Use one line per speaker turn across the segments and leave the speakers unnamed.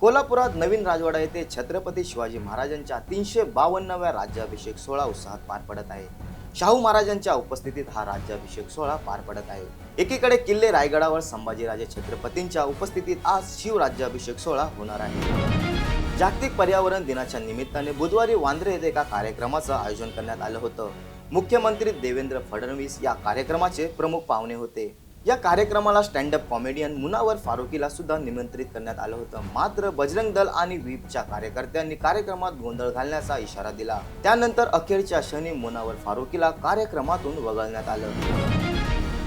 कोल्हापुरात नवीन राजवाडा येथे छत्रपती शिवाजी महाराजांच्या तीनशे बावन्नव्या राज्याभिषेक सोहळा उत्साहात पार पडत आहे. शाहू महाराजांच्या उपस्थितीत हा राज्याभिषेक सोहळा पार पडत आहे. एकीकडे किल्ले रायगडावर संभाजीराजे छत्रपतींच्या उपस्थितीत आज शिवराज्याभिषेक सोहळा होणार आहे. जागतिक पर्यावरण दिनाच्या निमित्ताने बुधवारी वांद्रे येथे एका कार्यक्रमाचं आयोजन करण्यात आलं होतं. मुख्यमंत्री देवेंद्र फडणवीस या कार्यक्रमाचे प्रमुख पाहुणे होते. या कार्यक्रमाला स्टँडअप कॉमेडियन मुनावर फारुकीला सुद्धा निमंत्रित करण्यात आलं होतं. मात्र बजरंग दल आणि व्हीपच्या कार्यकर्त्यांनी कार्यक्रमात गोंधळ घालण्याचा इशारा दिला. त्यानंतर अखेरच्या क्षणी मुनावर फारुकीला कार्यक्रमातून वगळण्यात आलं.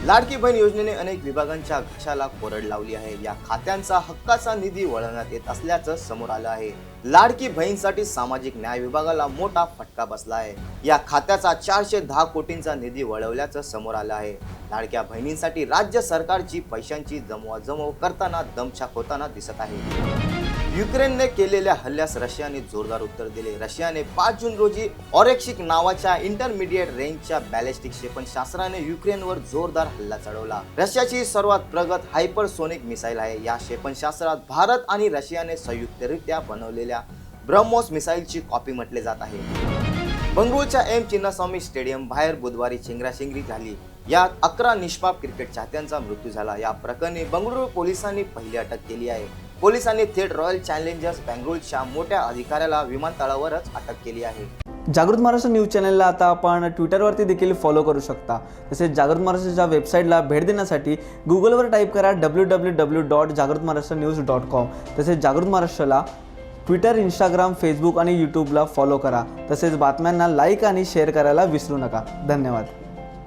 लाडकी बहीण योजनेने अनेक विभागांच्या घशाला कोरड लावली आहे. या खात्यांचा हक्काचा निधी वळवण्यात येत असल्याचं समोर आलं आहे. लाडकी बहीणसाठी सामाजिक न्याय विभागाला मोठा फटका बसला आहे. या खात्याचा चारशे दहा कोटींचा निधी वळवल्याचं समोर आलं आहे. लाडक्या बहिणींसाठी राज्य सरकारची पैशांची जमवाजमव करताना दमछाक होताना दिसत आहे. युक्रेनने केलेल्या हल्ल्यास रशियाने जोरदार उत्तर दिले. रशियाने पाच जून रोजी ऑरेक्शिक नावाच्या इंटरमिडिएट रेंजच्या बॅलिस्टिक क्षेपणशास्त्राने युक्रेनवर जोरदार हल्ला चढवला. रशियाची सर्वात प्रगत हायपरसोनिक मिसाईल आहे. या क्षेपणशास्त्रात भारत आणि रशियाने संयुक्तरित्या बनवलेल्या ब्रह्मोस मिसाईलची कॉपी म्हटले जात आहे. बंगळुरूच्या एम चिन्नास्वामी स्टेडियम बाहेर बुधवारी चिंगराशिंगरी झाली. यात अकरा निष्पाप क्रिकेट चाहत्यांचा मृत्यू झाला. या प्रकरणी बंगळुरू पोलिसांनी पहिली अटक केली आहे. पोलिसांनी थेट रॉयल चॅलेंजर्स बंगळुरूच्या मोठ्या अधिकाऱ्याला विमानतळावरच अटक केली आहे.
जागृत महाराष्ट्र न्यूज चॅनलला आता आपण ट्विटरवरती देखील फॉलो करू शकता. तसेच जागृत महाराष्ट्राच्या वेबसाईटला भेट देण्यासाठी गुगलवर टाईप करा डब्ल्यू डब्ल्यू डब्ल्यू डॉट जागृत महाराष्ट्र न्यूज डॉट कॉम तसेच जागृत महाराष्ट्राला ट्विटर इंस्टाग्राम फेसबुक आणि यूट्यूबला फॉलो करा. तसेच बातम्यांना लाईक आणि शेअर करायला विसरू नका. धन्यवाद.